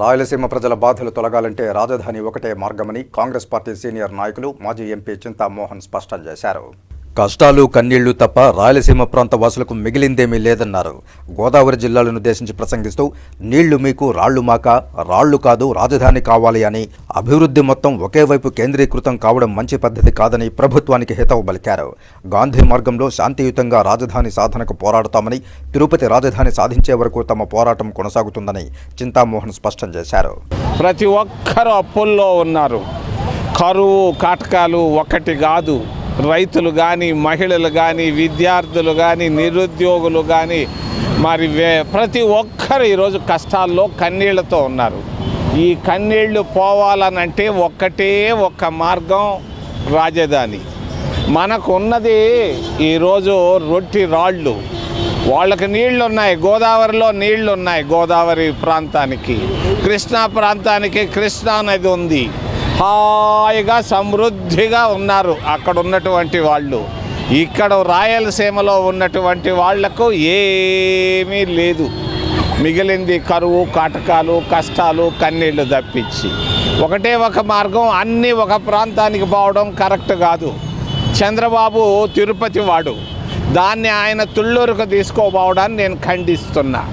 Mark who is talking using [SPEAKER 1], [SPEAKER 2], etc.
[SPEAKER 1] రాయలసీమ ప్రజల బాధలు తొలగాలంటే రాజధాని ఒకటే మార్గమని కాంగ్రెస్ పార్టీ సీనియర్ నాయకులు మాజీ ఎంపీ చింతామోహన్ స్పష్టం చేశారు. కష్టాలు కన్నీళ్ళు తప్ప రాయలసీమ ప్రాంత వాసులకు మిగిలిందేమీ లేదన్నారు. గోదావరి జిల్లాలను ఉద్దేశించి ప్రసంగిస్తూ నీళ్ళు మీకు రాళ్ళు మాక రాళ్ళు కాదు రాజధాని కావాలి అని అభివృద్ధి మొత్తం ఒకే వైపు కేంద్రీకృతం కావడం మంచి పద్ధతి కాదని ప్రభుత్వానికి హితవు పలికారు. గాంధీ మార్గంలో శాంతియుతంగా రాజధాని సాధనకు పోరాడతామని తిరుపతి రాజధాని సాధించే వరకు తమ పోరాటం కొనసాగుతుందని చింతామోహన్ స్పష్టం చేశారు.
[SPEAKER 2] ప్రతి ఒక్కరు అప్పుల్లో ఉన్నారు. కరువు కాటకాలు ఒకటి కాదు. రైతులు కానీ మహిళలు కానీ విద్యార్థులు కానీ నిరుద్యోగులు కానీ మరి వే ప్రతి ఒక్కరు ఈరోజు కష్టాల్లో కన్నీళ్ళతో ఉన్నారు. ఈ కన్నీళ్ళు పోవాలనంటే ఒక్కటే ఒక్క మార్గం రాజధాని. మనకు ఉన్నది ఈరోజు రొట్టి రాళ్ళు. వాళ్ళకి నీళ్ళు ఉన్నాయి గోదావరిలో నీళ్ళు ఉన్నాయి గోదావరి ప్రాంతానికి. కృష్ణా ప్రాంతానికి కృష్ణా నది ఉంది. హాయిగా సమృద్ధిగా ఉన్నారు అక్కడ ఉన్నటువంటి వాళ్ళు. ఇక్కడ రాయలసీమలో ఉన్నటువంటి వాళ్ళకు ఏమీ లేదు. మిగిలింది కరువు కాటకాలు కష్టాలు కన్నీళ్ళు తప్పించి. ఒకటే ఒక మార్గం అన్నీ ఒక ప్రాంతానికి పోవడం కరెక్ట్ కాదు. చంద్రబాబు తిరుపతి వాడు. దాన్ని ఆయన తుళ్ళూరుకు తీసుకోబోవడాన్ని నేను ఖండిస్తున్నా.